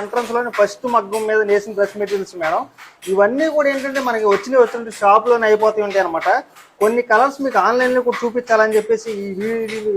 ఎంట్రన్స్లోని first మగ్గం మీద నేసిన డ్రెస్ మెటీరియల్స్ మేడం. ఇవన్నీ కూడా ఏంటంటే మనకి వచ్చిన వచ్చిన షాప్లోనే అయిపోతాయి ఉంటాయి అనమాట కొన్ని కలర్స్ మీకు ఆన్లైన్లో కూడా చూపించాలని చెప్పేసి ఈ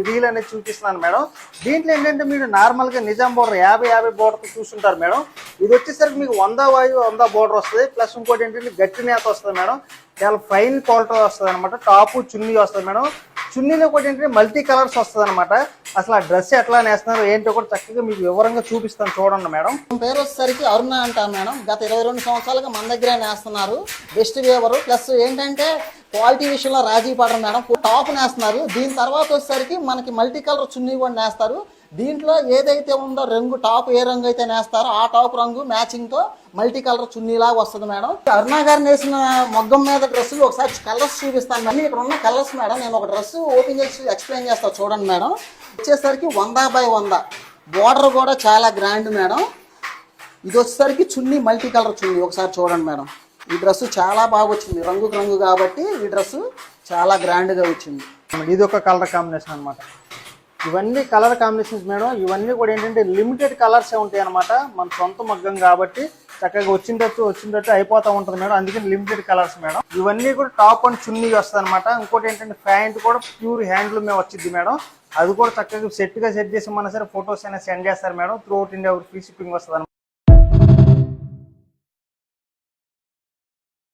రీల్ అనేది చూపిస్తున్నాను మేడం. దీంట్లో ఏంటంటే మీరు నార్మల్గా నిజాం బోర్డర్ యాభై యాభై బోర్డర్ చూస్తుంటారు మేడం. ఇది వచ్చేసరికి మీకు వంద వాయు వంద బోర్డర్ వస్తుంది. ప్లస్ ఇంకోటి ఏంటంటే గట్టి నేత వస్తుంది మేడం. చాలా ఫైన్ క్వాలిటీ వస్తుంది అనమాట టాపు చున్నీ వస్తుంది మేడం. చున్నీలో కూడా ఏంటంటే మల్టీ కలర్స్ వస్తుంది అనమాట అసలు ఆ డ్రెస్ ఎట్లా నేస్తున్నారు ఏంటో కూడా చక్కగా మీకు వివరంగా చూపిస్తాను చూడండి మేడం. పేరు వచ్చేసరికి అరుణ అంటాం మేడం. గత ఇరవై రెండు సంవత్సరాలుగా మన దగ్గరే నేస్తున్నారు. బెస్ట్ వేవరు ప్లస్ ఏంటంటే క్వాలిటీ విషయంలో రాజీ పడరు మేడం. టాప్ నేస్తున్నారు. దీని తర్వాత వచ్చేసరికి మనకి మల్టీ కలర్ చున్నీ కూడా నేస్తారు. దీంట్లో ఏదైతే ఉందో రంగు టాప్ ఏ రంగు అయితే నేస్తారో ఆ టాప్ రంగు మ్యాచింగ్తో మల్టీ కలర్ చున్నీలాగా వస్తుంది మేడం. అరుణా గారు నేసిన మొగ్గం మీద డ్రెస్సులు ఒకసారి కలర్స్ చూపిస్తాను మేడం. ఇక్కడ ఉన్న కలర్స్ మేడం నేను ఒక డ్రెస్ ఓపెన్ చేసి ఎక్స్ప్లెయిన్ చేస్తాను చూడండి మేడం. వచ్చేసరికి వంద బై వంద. బోర్డర్ కూడా చాలా గ్రాండ్ మేడం. ఇది వచ్చేసరికి చున్నీ మల్టీ కలర్ చున్నీ. ఒకసారి చూడండి మేడం. ఈ డ్రెస్ చాలా బాగా వచ్చింది. రంగుకు రంగు కాబట్టి ఈ డ్రెస్ చాలా గ్రాండ్గా వచ్చింది. ఇది ఒక కలర్ కాంబినేషన్ అనమాట ఇవన్నీ కలర్ కాంబినేషన్స్ మేడం. ఇవన్నీ కూడా ఏంటంటే లిమిటెడ్ కలర్స్ ఉంటాయి అనమాట మన సొంత మగ్గం కాబట్టి చక్కగా వచ్చిందట్టు వచ్చిందట్టు అయిపోతూ ఉంటుంది మేడం. అందుకని లిమిటెడ్ కలర్స్ మేడం. ఇవన్నీ కూడా టాప్ అండ్ చున్నీ వస్తుంది అనమాట ఇంకోటి ఏంటంటే ప్యాంట్ కూడా ప్యూర్ హ్యాండ్లూమ్ వచ్చింది మేడం. అది కూడా చక్కగా సెట్గా సెట్ చేసి మన సరే ఫొటోస్ అయినా సెండ్ చేస్తారు madam. Throughout India free shipping వస్తుంది